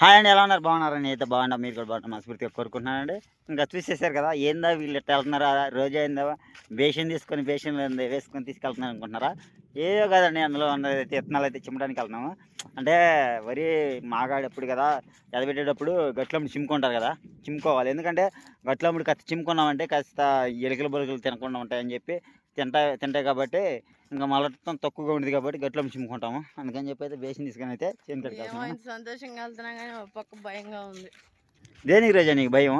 Hi అండి ఎలా ఉన్నారు? బాగున్నారని అయితే బాగున్నా. మీరు కూడా బాగున్నా మనస్ఫూర్తిగా కోరుకుంటున్నానండి. ఇంకా చూసేసారు కదా ఏందా వీళ్ళు ఎట్లా వెళ్తున్నారా? రోజు అయిందా? బేషన్ తీసుకొని బేషన్ వేసుకొని తీసుకెళ్తున్నారు అనుకుంటున్నారా? ఏదో కదండి అందులో అయితే ఇత్తనాలు అయితే చిమ్మడానికి వెళ్తున్నాము. అంటే వరి మాగాడప్పుడు కదా ఎదబెట్టేటప్పుడు గట్లమ్ముడు చిమ్ముకుంటారు కదా చిమ్ముకోవాలి. ఎందుకంటే గట్లమ్ముడు కాస్త చిమ్ముకున్నామంటే కాస్త ఎలుకలు బొలుకలు తినకుండా ఉంటాయని చెప్పి తింటా తింటాయి కాబట్టి ఇంకా మలటం తక్కువగా ఉంది కాబట్టి గట్లమ్మ చిమ్ముకుంటాము. అందుకని చెప్పి అయితే బేషన్ తీసుకొని అయితే ఇంత సంతోషంగా వెళ్తున్నా కానీ పక్క భయంగా ఉంది. దేనికి రోజా నీకు భయం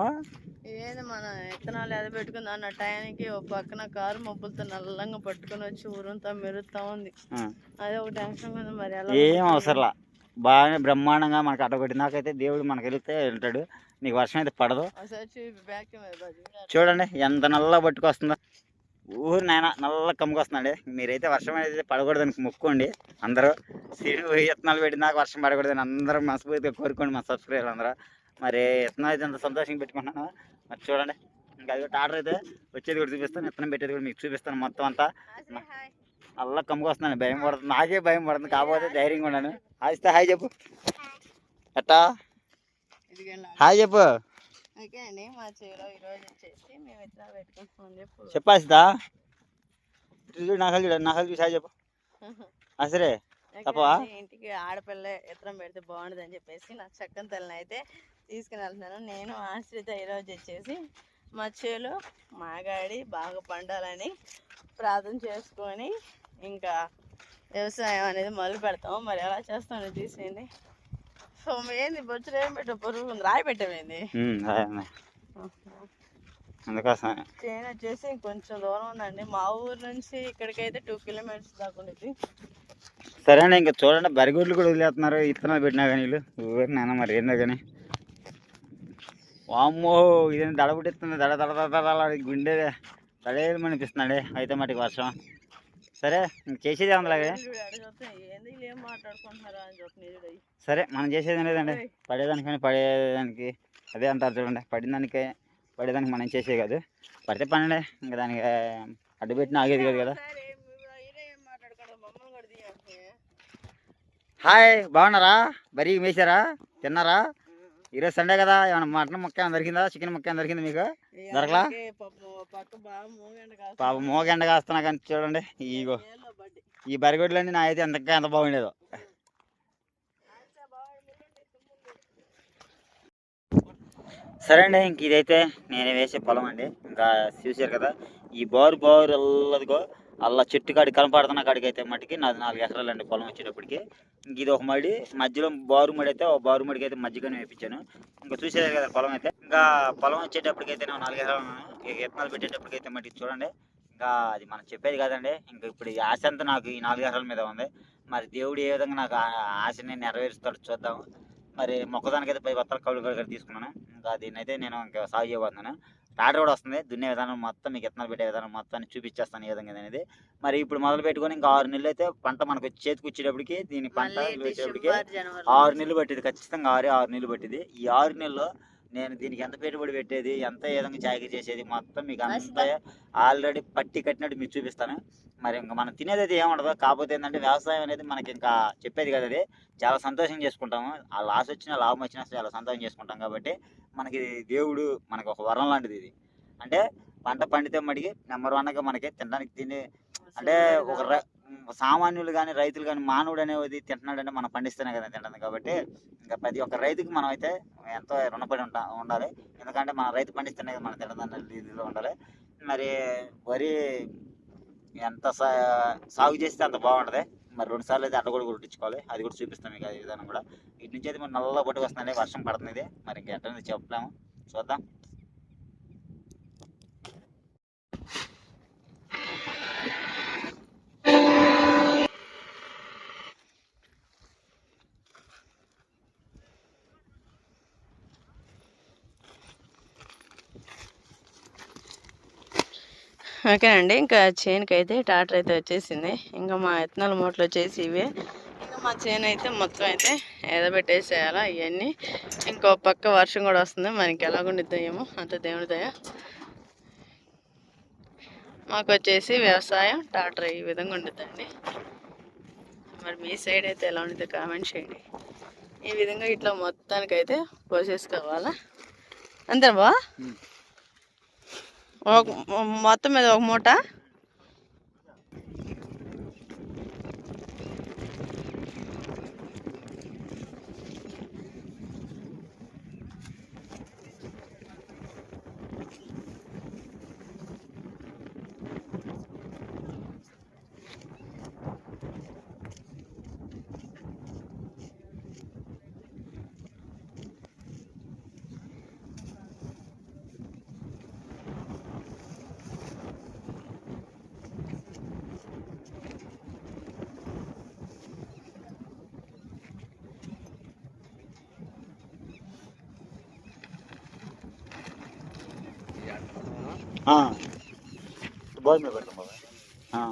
ఏది మన విత్తనాలు ఎద పెట్టుకుంది అన్న టయానికి ఒక పక్కన కారు మబ్బులతో నల్లంగా పట్టుకొని వచ్చి ఊరంతా మెరుస్తా ఉంది. అదే ఒక టెన్షన్ ఉంది మరి ఏం అవసరంలా. బాగానే బ్రహ్మాండంగా మనకు అడ్డగొట్టి నాకైతే దేవుడు మనకు వెళ్తే వెళ్తాడు నీకు వర్షం అయితే పడదు. చూడండి ఎంత నల్ల పట్టుకొస్తుందో. ఊరు నాయన నల్ల కమ్ముకొస్తున్నాడు మీరైతే వర్షం అయితే పడకూడదని మొక్కుకోండి. అందరూ సీడు విత్తనాలు పెట్టిన నాకు వర్షం పడకూడదని అందరూ మనస్ఫూర్తిగా కోరుకోండి మా సబ్స్క్రైబర్ అందరూ. మరి విత్తనాలు అయితే అంత సంతోషంగా పెట్టుకుంటున్నాను మరి చూడండి. ఇంకా అది టాటర్ అయితే వచ్చేది కూడా చూపిస్తాను. విత్తనం పెట్టేది కూడా మీకు చూపిస్తాను మొత్తం అంతా. అల్ల కమ్ముకొస్తున్నాను భయం పడుతుంది. నాకే భయం పడుతుంది. కాకపోతే ధైర్యంగా ఉన్నాను ఆయిస్తే హాయ్ చెప్పు. ఎట్టా. హాయ్ చెప్పు. ఓకే అండి మా చెవిలో ఈరోజు వచ్చేసి మేము విత్తనాలు పెట్టుకుంటున్నాం చెప్పు చెప్పాసిదా చూడు నాకు చూడు నాకు చూసి చెప్పు. అసరే తప్పవా? ఇంటికి ఆడపిల్ల ఎత్తనం పెడితే బాగుంటుంది అని చెప్పేసి నా చక్కని తల్లిని అయితే తీసుకుని వెళ్తున్నాను. నేను ఆశ్రిత ఈరోజు వచ్చేసి మా చేలో మాగాడి బాగా పండాలని ప్రార్థన చేసుకొని ఇంకా వ్యవసాయం అనేది మొదలు పెడతాము. మరి ఎలా చేస్తామని తీసేయండి ఏంది బొచ్చులు ఏం పురుగు ఉంది. రాయి పెట్టమేంది. అందుకోసం చేను వచ్చేసి కొంచెం దూరం ఉందండి. మా ఊరు నుంచి ఇక్కడికైతే టూ కిలోమీటర్స్ దాకా ఉండేది సరే అండి ఇంకా చూడండి. బరిగొడ్లు కూడా వదిలేస్తున్నారు. ఇత్తనాలు పెట్టినా కానీ వీళ్ళు. ఊరి నాన్న మరి ఏందో కానీ. వామ్మో ఇదేం దడ పుట్టిస్తుంది. దడ దడ దడ గుండె దడేది అనిపిస్తున్నాడే అయితే మటుకు వర్షం. సరే చేసేది అందులాగే వీడు ఆడ చూస్తే ఏంది వీళ్ళు ఏం మాట్లాడుకుంటున్నారా అని చెప్పి నిజుడు సరే మనం చేసేది లేదండి. పడేదానికని పడేదానికి అదే అంటారు చూడండి. పడిన దానికే పడేదానికి మనం చేసే కాదు. పడితే పనండి. ఇంకా దానికి అడ్డు పెట్టిన ఆగేది కాదు కదా. హాయ్ బాగున్నారా? బరీ మేసారా? తిన్నారా? ఈరోజు సండే కదా ఏమైనా మటన్ ముక్క ఏమైనా దొరికిందా చికెన్ ముక్క ఏమైనా దొరికిందా మీకు దొరకలా? పాపం మూగండి కాస్తున్నా కానీ చూడండి ఇగో బడ్డి. ఈ బరిగొడ్లన్నీ నా అయితే ఎంతగా ఎంత బాగుండేదో. సరే అండి ఇంక ఇదైతే నేను వేసే పొలం అండి ఇంకా చూసారు కదా ఈ బారు బారు అల్లదిగో అలా చెట్టు కాడి కనపడుతున్న కాడికి అయితే మట్టికి నాది నాలుగు ఎకరాలు అండి పొలం వచ్చేటప్పటికి. ఇంక ఇది ఒక మడి మధ్యలో బారు మడి అయితే ఒక బారు మడికి అయితే మధ్యగానే వేయించాను ఇంకా చూసేది కదా పొలం అయితే. ఇంకా పొలం వచ్చేటప్పటికి అయితే నేను నాలుగు ఎకరాలు ఉన్నాను ఇక విత్తనాలు పెట్టేటప్పటికి అయితే చూడండి. ఇంకా అది మనం చెప్పేది కాదండి. ఇంకా ఇప్పుడు ఈ ఆశ అంతా నాకు ఈ నాలుగు ఎకరాల మీద ఉంది. మరి దేవుడు ఏ విధంగా నాకు ఆ ఆశని నెరవేరుస్తాడు చూద్దాం. మరి మొక్కదానికి అయితే పది బత్తాలు కౌలు కౌలు తీసుకున్నాను. ఇంకా దీన్నైతే అయితే నేను ఇంకా సాగు చేయబోతున్నాను. టాటర్ కూడా వస్తుంది. దున్నే విధానం మొత్తం మీకు ఎత్తనాలు పెట్టే విధానం మొత్తాన్ని చూపించేస్తాను ఏ విధంగా అనేది. మరి ఇప్పుడు మొదలు పెట్టుకొని ఇంకా ఆరు నెలలు అయితే పంట మనకు చేతికి వచ్చేటప్పటికి దీని పంట వచ్చేటప్పటికి ఆరు నెలలు పట్టింది. ఖచ్చితంగా ఆరు ఆరు నెలలు పట్టింది. ఈ ఆరు నెలల్లో నేను దీనికి ఎంత పెట్టుబడి పెట్టేది ఎంత ఏ విధంగా జాయిగా చేసేది మొత్తం మీకు అంతా ఆల్రెడీ పట్టి కట్టినట్టు మీకు చూపిస్తాను. మరి ఇంకా మనం తినేది అయితే ఏముండదు కాకపోతే ఏంటంటే వ్యవసాయం అనేది మనకి ఇంకా చెప్పేది కదా అది. చాలా సంతోషం చేసుకుంటాము. ఆ లాస్ వచ్చినా లాభం వచ్చినా చాలా సంతోషం చేసుకుంటాం కాబట్టి మనకి దేవుడు మనకి ఒక వరం లాంటిది ఇది. అంటే పంట పండితే మడికి నెంబర్ వన్గా మనకి తినడానికి తిని అంటే ఒక ర- సామాన్యులు కానీ రైతులు కానీ మానవుడు అనేది తింటున్నాడంటే మనం పండిస్తేనే కదా తింటుంది కాబట్టి ఇంకా ప్రతి ఒక్క రైతుకి మనం అయితే ఎంతో రుణపడి ఉంటా ఉండాలి. ఎందుకంటే మన రైతు పండిస్తేనే కదా మనం తినదన్న రీతిలో ఉండాలి. మరి వరి ఎంత సాగు చేస్తే అంత బాగుంటుంది. మరి రెండు సార్లు అయితే అట్ట కూడా కుట్టించుకోవాలి. అది కూడా చూపిస్తాం మీకు అది విధానం కూడా. ఇటు నుంచి అయితే మరి నల్ల పట్టుకు వస్తుంది వర్షం పడుతుంది. మరి ఇంకా ఎట్ట చెప్పలేము. చూద్దాం. ఓకేనండి ఇంకా చేనుకి అయితే టాటర్ అయితే వచ్చేసింది. ఇంకా మా విత్తనాల మూటలు వచ్చేసి ఇవే. ఇంకా మా చేను అయితే మొత్తం అయితే ఎదబెట్టేసేయాలా ఇవన్నీ ఇంకో పక్క వర్షం కూడా వస్తుంది. మనకి ఎలాగుండిద్దో ఏమో అంత దేవుడి దయ. మాకు వచ్చేసి వ్యవసాయం టాటర్ ఈ విధంగా ఉండిద్దండి. మరి మీ సైడ్ అయితే ఎలా ఉండిద్దో కామెంట్ చేయండి. ఈ విధంగా ఇట్లా మొత్తానికైతే పోసేసుకోవాలా? అంతే బా ఒక మొత్తం మీద ఒక మూట బాయ్ మీద పెడతాం బాబాయ్ ఆ.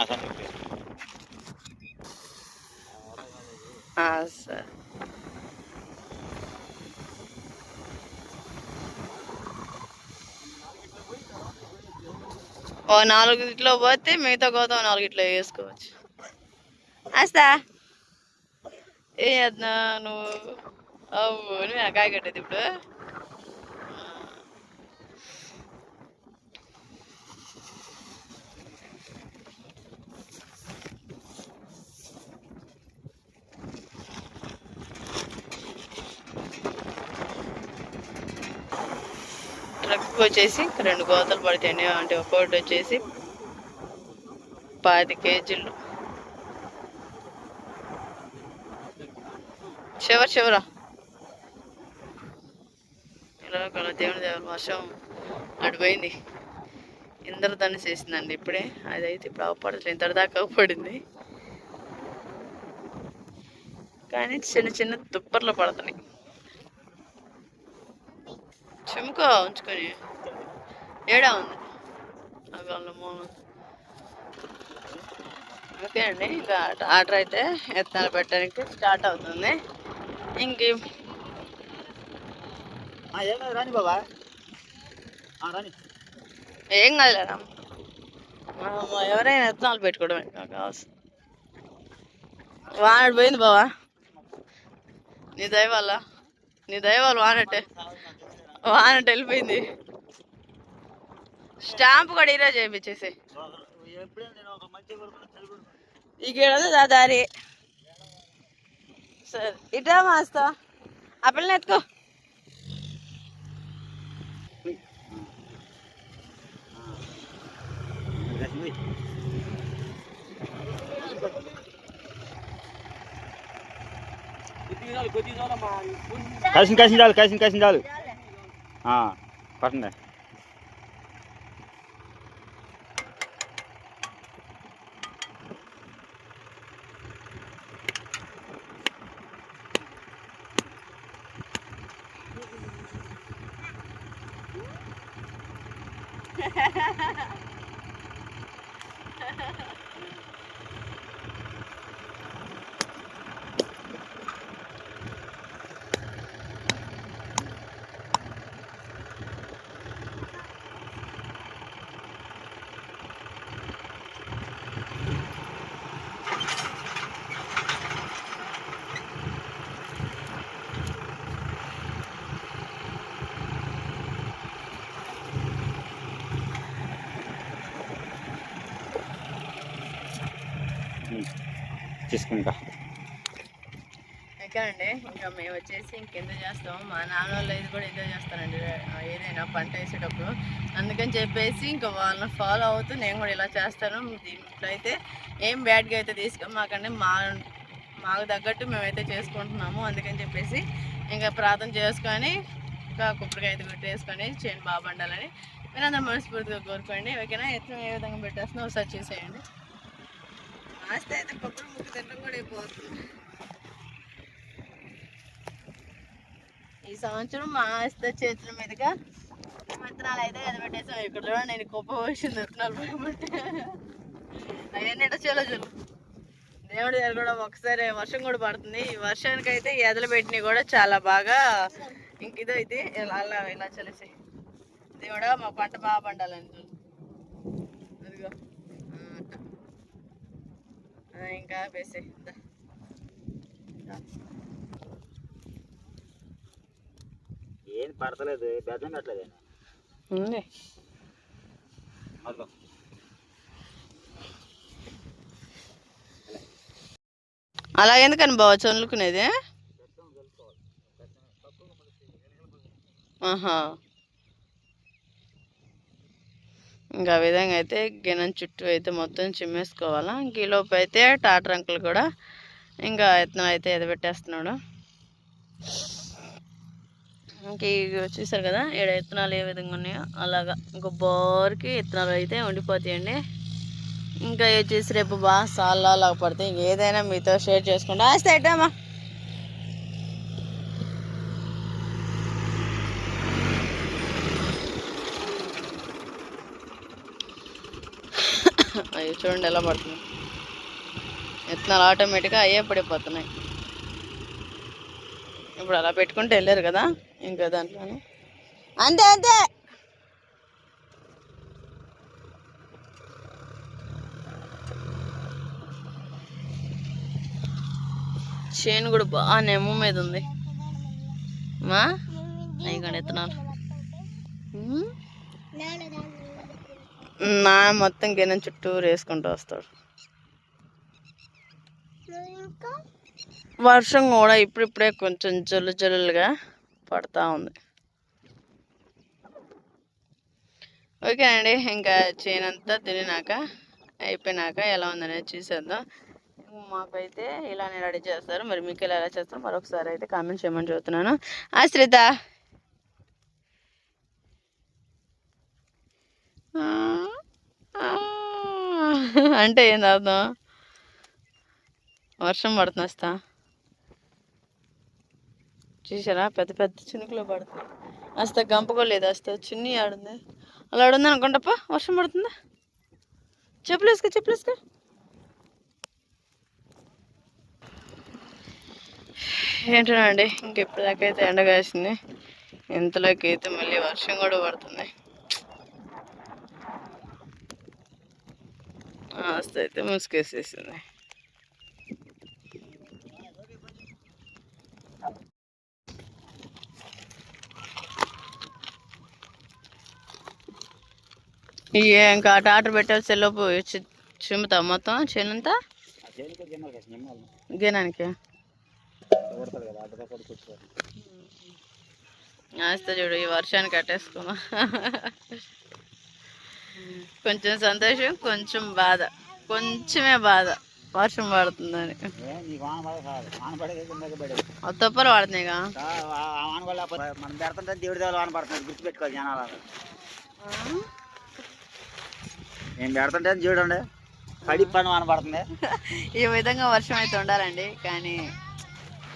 అసలు ఆ, సరే ఓ నాలుగు ఇట్లో పోతే మిగతా కోత నాలుగు ఇట్లో వేసుకోవచ్చు. ఆస్తా ఏ చేస్తున్నా నువ్వు అవు నువ్వు ఆ కాయ కట్టేది ఇప్పుడు. ట్రక్ వచ్చేసి రెండు కోతలు పడతాయండి అంటే ఒకటి వచ్చేసి పాతి కేజీలు. చివరి చివర. ఇలా దేవుని దేవుని వర్షం అడిపోయింది ఇంద్రధనుసు వేసిందండి ఇప్పుడే. అదైతే ఇప్పుడు అవపడలేదు ఇంత దాకా పడింది. కానీ చిన్న చిన్న తుప్పర్లు పడుతున్నాయి. చెముకో ఉంచుకొని ఏడా ఉంది? మూల ఓకే అండి ఇంకా ఆర్డర్ అయితే ఎత్తనాలు పెట్టడానికి స్టార్ట్ అవుతుంది. ఇంక ఆ, ఏం కాదు రాని బాబా. రాని. ఏం కాదులేరా ఎవరైనా ఎత్తనాలు పెట్టుకోవడమే నాకు కావాల్సింది వానడు పోయింది బావా. నీ దయ వల్ల నీ దయ వల్ల వానట్టే వానట్టు వెళ్ళిపోయింది. స్టాంప్ కూడా ఈరోజు చేయించేసి ఎప్పుడైనా నేను ఒక మంచి కొడుకుని తెలుగు ఈకేడదు దా దారి. సరే ఇటా మాస్తా. ఆ పిల్లని ఎత్తుకో. కలిసింది చాలు కలిసింది కలిసింది చాలు. ఆ, పట్టండి తీసుకుంటా అండి ఇంకా మేము వచ్చేసి ఇంకెంత చేస్తాం మా నాన్న వాళ్ళు ఇది కూడా ఎంజాయ్ చేస్తారండి ఏదైనా పంట వేసేటప్పుడు. అందుకని చెప్పేసి ఇంకా వాళ్ళని ఫాలో అవుతూ నేను కూడా ఇలా చేస్తాను. దీంట్లో అయితే ఏం బ్యాడ్గా అయితే తీసుకో మాకంటే మా మాకు తగ్గట్టు మేమైతే చేసుకుంటున్నాము. అందుకని చెప్పేసి ఇంకా ప్రార్థన చేసుకొని ఇంకా కొబ్బరికాయ అయితే పెట్టేసుకొని చేయండి బాగా పండాలని మీరు అందరూ మనస్ఫూర్తిగా కోరుకోండి. ఓకేనా? ఎత్తు ఏ విధంగా పెట్టేస్తున్నా ఒకసారి చేసేయండి. ఆస్తి అయితే కొబ్బరి ముక్కు తినడం కూడా అయిపోతుంది. ఈ సంవత్సరం మా ఆస్తి చేతుల మీదుగా విత్తనాలు అయితే ఎదబెట్టేసాం ఇక్కడ చూడండి నేను కుప్ప పోసింది విత్తనాలు పోయమంటే అవన్నీ ఎట చేలో చూడు. దేవుడి దగ్గర కూడా ఒకసారి వర్షం కూడా పడుతుంది. ఈ వర్షానికి అయితే ఎదలు పెట్టినవి కూడా చాలా బాగా ఇంక ఇది ఇలా అలా ఇలా చలిసి దేవుడా మా పంట బాగా పండాలని చూడు. అదిగో ఆ, అట్ట. ఆ, ఇంకా వేసే ఏం పడతలేదు బెద్దం పెట్టలేదు అలా ఎందుకని బావ చల్లుకునేది ఆహా. ఇంకా విధంగా అయితే గిన్నె చుట్టూ అయితే మొత్తం చిమ్మేసుకోవాలా. ఇంక ఈలోపు అయితే టాటర్ అంకులు కూడా ఇంకా ఎత్తనం అయితే ఎదబెట్టేస్తున్నాడు ఇంక ఇవి చూసారు కదా ఏడు విత్తనాలు ఏ విధంగా ఉన్నాయో అలాగా ఇంకో బోర్కి విత్తనాలు అయితే ఉండిపోతాయండి. ఇంకా వచ్చేసి రేపు బాగా సాల్లా లాగా పడితే ఏదైనా మీతో షేర్ చేసుకోండి అయితే అమ్మా. చూడండి ఎలా పడుతుంది. విత్తనాలు ఆటోమేటిక్గా అయ్యే పడిపోతున్నాయి. ఇప్పుడు అలా పెట్టుకుంటే వెళ్ళారు కదా ఇంకా దాంట్లోనే. అంతే అంతే. చేను కూడా బాగా నెమ్మ మీద ఉంది. మా? అయ్యి ఎత్తున్నాను నా మొత్తం గిన్నె చుట్టూ వేసుకుంటూ వస్తాడు. వర్షం కూడా ఇప్పుడిప్పుడే కొంచెం జల్లు జల్లులుగా పడతా ఉంది. ఓకేనండి ఇంకా చేయనంతా తిరిగినాక అయిపోయినాక ఎలా ఉందనేది చూసేద్దాం. మాకైతే ఇలానే రెడీ చేస్తారు. మరి మీకు ఎలా ఎలా చేస్తారు మరొకసారి అయితే కామెంట్ చేయమని చెబుతున్నాను. ఆశ్రిత ఆ, ఆ, అంటే ఏంది అర్థం వర్షం పడుతుంది వస్తా చూసారా పెద్ద పెద్ద చినుకులు పడుతుంది అస్త గంపకోలేదు అస్త. చున్నీ ఆడుంది. అలా ఆడుంది అనుకుంటప్ప వర్షం పడుతుందా? చెప్పులేసుకో చెప్పులేసుకో ఇంకెప్పుడు ఇంకెప్పటిదాకైతే ఎండ కాసింది. ఇంతలోకి అయితే మళ్ళీ వర్షం కూడా పడుతుంది. ఆస్తి అయితే ముసుకేసేసింది ఇంకా ఇంకా టాటర్ పెట్టాలి సెల్లోపు చిమ్ముతా మొత్తం చేనంతా? గినానికి చేనుకి గేనానికి చూడు ఈ వర్షానికి కట్టేసుకున్నా. కొంచెం సంతోషం కొంచెం బాధ. కొంచెమే బాధ. వర్షం పడుతుందని తుప్పలు పడుతున్నాయిగా మనం పెడుతుంటే దేవుడి దేవుడు వాన పడుతుంది. గుర్తుపెట్టుకోవాలి జనాలు నేను పెడుతుంటే చూడండి పడి పని వాన పడుతుంది. ఈ విధంగా వర్షం అయితే ఉండాలండి. కానీ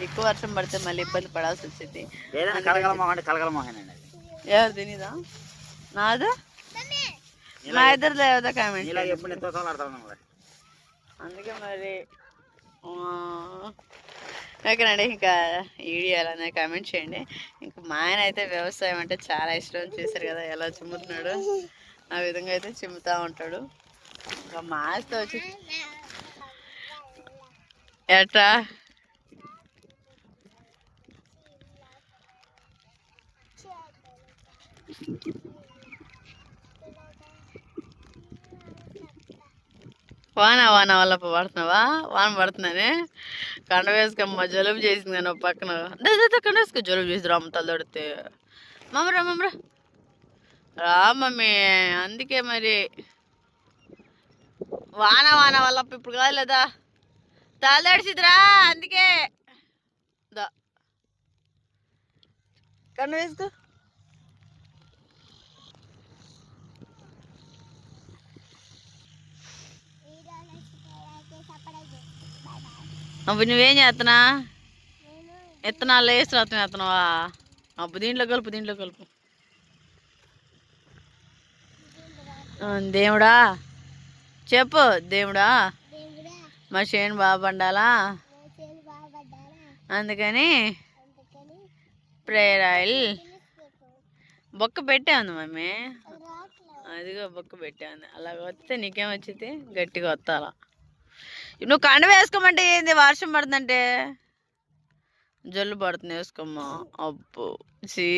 ఎక్కువ వర్షం పడితే మళ్ళీ ఇబ్బంది పడాల్సి వచ్చింది. ఏదైనా కలగల మొహం అంటే కలగల మొహం అండి. ఎవరు తినేదా? నాదా? నా ఇద్దరు లేదా కామెంట్ ఇలా ఎప్పుడు ఎంతో అందుకే మరి ఓకేనండి ఇంకా వీడియో కామెంట్ చేయండి. ఇంకా మా ఆయన అయితే వ్యవసాయం అంటే చాలా ఇష్టం చేశారు కదా ఎలా చిమ్ముతున్నాడు ఆ విధంగా అయితే చిమ్ముతా ఉంటాడు. ఇంకా మాస్తో వచ్చి ఎట్రా? వాన వాన వల్ల పడుతున్నావా? వాన పడుతున్నానే కండ వేసుకమ్మ జలుబు చేసింది కానీ పక్కన. దా, కండ వేసుకో. జలుబు చేసి రామ్మ తొడితే. మమ్మరా మమ్మరా రా. మమ్మీ. అందుకే మరి. వాన వాన వల్ల ఇప్పుడు కాలేదా తలదడిసిదిరా అందుకే. దా. కన్ను వేసుకో. అప్పుడు నువ్వేం చేస్తున్నా ఎత్తనాలు వేసి రాత్రం వేస్తున్నావా అప్పుడు దీంట్లో కలుపు దీంట్లో కలుపు. దేవుడా? చెప్పు దేవుడా? మా చేను బాగా పండాలా? అందుకని ప్రేయర్ ఆయిల్ బొక్క పెట్టాను మమ్మీ. అదిగో బొక్క పెట్టాను అలా వస్తే నీకేం వచ్చింది గట్టిగా వస్తాలా నువ్వు కండ వేసుకోమంటే ఏంది? వర్షం పడుతుందంటే? జల్లు పడుతుంది వేసుకోమ్మా. అప్పు చీ.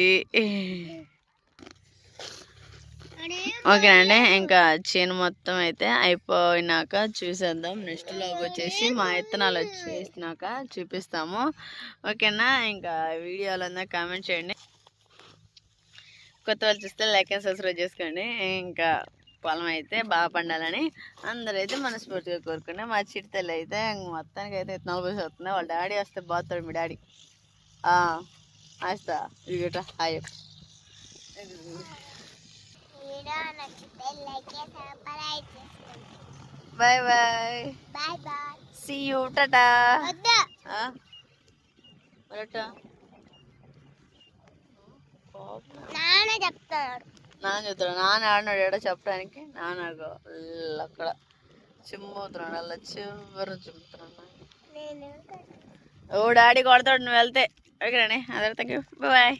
ఓకేనండి ఇంకా చేను మొత్తం అయితే అయిపోయినాక చూసేద్దాం. నెక్స్ట్లోకి వచ్చేసి మా ఇత్తనాలు వచ్చేసినాక చూపిస్తాము. ఓకేనా? ఇంకా వీడియోలో కామెంట్ చేయండి. కొత్త వాళ్ళు చూస్తే లైక్ అండ్ సబ్స్క్రైబ్ చేసుకోండి. ఇంకా పొలం అయితే బాగా పండాలని అందరూ అయితే మనస్ఫూర్తిగా కోరుకునే మా చిట్టతల్లి అయితే మొత్తానికి అయితే ఇత్తనాలు పోసి వస్తున్నాయి వాళ్ళ డాడీ వస్తే బాగుతాడు మీ డాడీ. ఆస్తా ఇగట hi. Bye bye. Bye bye. See you tata. నాన్న చెప్తాడు. నాన్న చెప్తాడు నాన్న ఆడినాడు ఏడో చెప్పడానికి నాన్న అక్కడ చిమ్ముతున్నాడు అలా చివరి చిమ్ముతున్నాడు నేను ఓ డాడీ కొడతాడు నువ్వు వెళ్తే. ఓకేనండి అందరు థ్యాంక్ యూ బాయ్